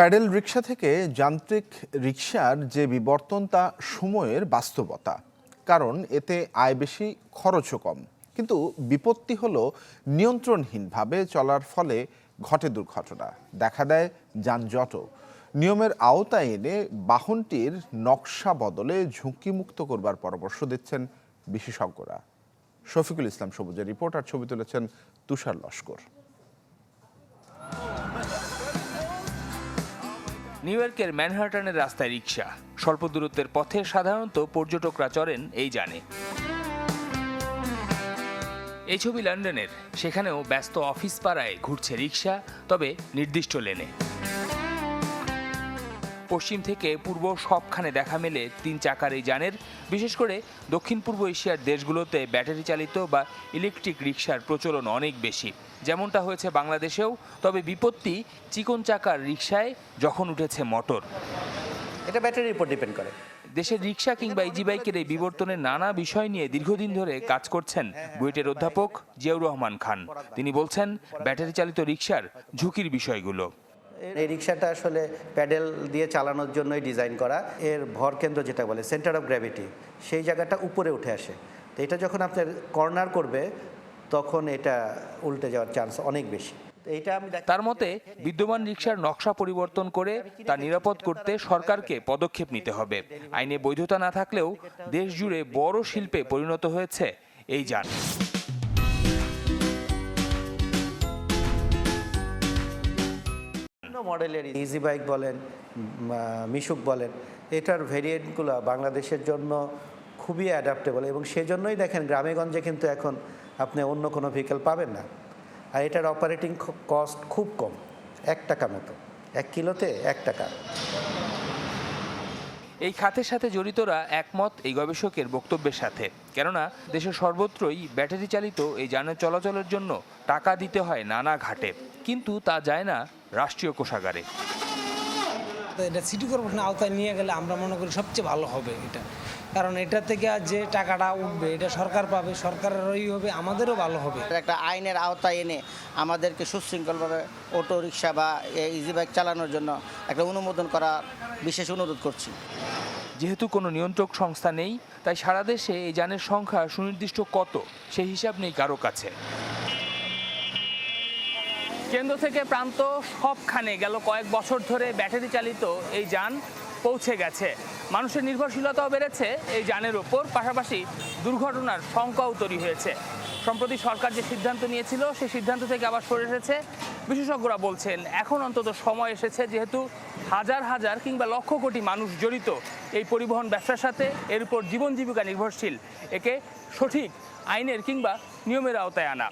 Pedal রিক্সা থেকে যান্ত্রিক রিক্সার যে বিবর্তন, তা সময়ের বাস্তবতা। কারণ এতে আয় বেশি, খরচও কম। কিন্তু বিপত্তি হল নিয়ন্ত্রণহীনভাবে চলার ফলে ঘটে দুর্ঘটনা। দেখা দেয় যানজটও। নিয়মের আওতায় এনে বাহনটির নকশা বদলে ঝুঁকিমুক্ত করবার পরামর্শ দিচ্ছেন বিশেষজ্ঞরা। শফিকুল ইসলাম সবুজের রিপোর্ট আর ছবি তুলেছেন তুষার লস্কর। নিউ ইয়র্কের ম্যানহাটনের রাস্তায় রিক্সা স্বল্প দূরত্বের পথে সাধারণত পর্যটকরা চড়েন, এই যানে। এই ছবি লন্ডনের সেখানেও ব্যস্ত অফিস পাড়ায় ঘুরছে রিক্সা তবে নির্দিষ্ট লেনে। পশ্চিম থেকে পূর্ব সবখানে দেখা মেলে তিন চাকার এই যানের। বিশেষ করে দক্ষিণ পূর্ব এশিয়ার দেশগুলোতে ব্যাটারি চালিত বা ইলেকট্রিক রিক্সার প্রচলন অনেক বেশি। যেমনটা হয়েছে বাংলাদেশেও তবে বিপত্তি চিকন চাকার রিক্সায় যখন উঠেছে মোটর। এটা ব্যাটারির উপর ডিপেন্ড করে। দেশের রিক্সা কিংবা ইজি বাইকের এই বিবর্তনের নানা বিষয় নিয়ে দীর্ঘদিন ধরে কাজ করছেন বুয়েটের অধ্যাপক জিয়াউর রহমান খান। তিনি বলছেন ব্যাটারি চালিত রিক্সার ঝুঁকির বিষয়গুলো। এই রিক্সাটা আসলে প্যাডেল দিয়ে চালানোর জন্যই ডিজাইন করা। এর ভর কেন্দ্র যেটা বলে সেন্টার অফ গ্র্যাভিটি সেই জায়গাটা উপরে উঠে আসে। তো এটা যখন আপনার কর্নার করবে তখন এটা উল্টে যাওয়ার চান্স অনেক বেশি। তো এইটা আমি তার মতে বিদ্যমান রিক্সার নকশা পরিবর্তন করে তা নিরাপদ করতে সরকারকে পদক্ষেপ নিতে হবে। আইনে বৈধতা না থাকলেও দেশ জুড়ে বড় শিল্পে পরিণত হয়েছে এই যান। মডেলের ইজি বাইক বলেন মিশুক বলেন এটার ভেরিয়েন্টগুলো বাংলাদেশের জন্য খুবই অ্যাডাপ্টেবল এবং সেজন্যই দেখেন গ্রামেগঞ্জে কিন্তু এখন আপনি অন্য কোনো ভেহিকেল পাবেন না। আর এটার অপারেটিং কস্ট খুব কম এক টাকা মতো এক কিলোতে এক টাকা। এই খাতের সাথে জড়িতরা একমত এই গবেষকের বক্তব্যের সাথে কেননা দেশের সর্বত্রই ব্যাটারি চালিত এই যানের চলাচলের জন্য টাকা দিতে হয় নানা ঘাটে। কিন্তু তা যায় না রাষ্ট্রীয় কোষাগারে। তো এটা সিটি কর্পোরেশনের আওতায় নিয়ে গেলে আমরা মনে করি সবচেয়ে ভালো হবে এটা। কারণ এটা থেকে আর যে টাকাটা উঠবে এটা সরকার পাবে সরকারেরই হবে আমাদেরও ভালো হবে। এটা একটা আইনের আওতায় এনে আমাদেরকে সুশৃঙ্খলভাবে অটো রিক্সা বা ইজি বাইক চালানোর জন্য একটা অনুমোদন করা বিশেষ অনুরোধ করছি। যেহেতু কোনো নিয়ন্ত্রক সংস্থা নেই তাই সারা দেশে এই যানের সংখ্যা সুনির্দিষ্ট কত সেই হিসাব নেই কারও কাছে। কেন্দ্র থেকে প্রান্ত সবখানে গেল কয়েক বছর ধরে ব্যাটারি চালিত এই যান পৌঁছে গেছে। মানুষের নির্ভরশীলতাও বেড়েছে এই যানের ওপর পাশাপাশি দুর্ঘটনার শঙ্কাও তৈরি হয়েছে। সম্প্রতি সরকার যে সিদ্ধান্ত নিয়েছিল, সেই সিদ্ধান্ত থেকে আবার সরে এসেছে। বিশেষজ্ঞরা বলছেন, এখন অন্তত সময় এসেছে যেহেতু হাজার হাজার কিংবা লক্ষ কোটি মানুষ জড়িত এই পরিবহন ব্যবসার সাথে, এর উপর জীবন জীবিকা নির্ভরশীল। একে সঠিক আইনের কিংবা নিয়মের আওতায় আনা।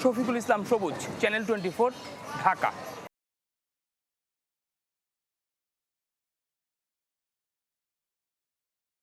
শফিকুল ইসলাম সবুজ চ্যানেল টোয়েন্টি ঢাকা।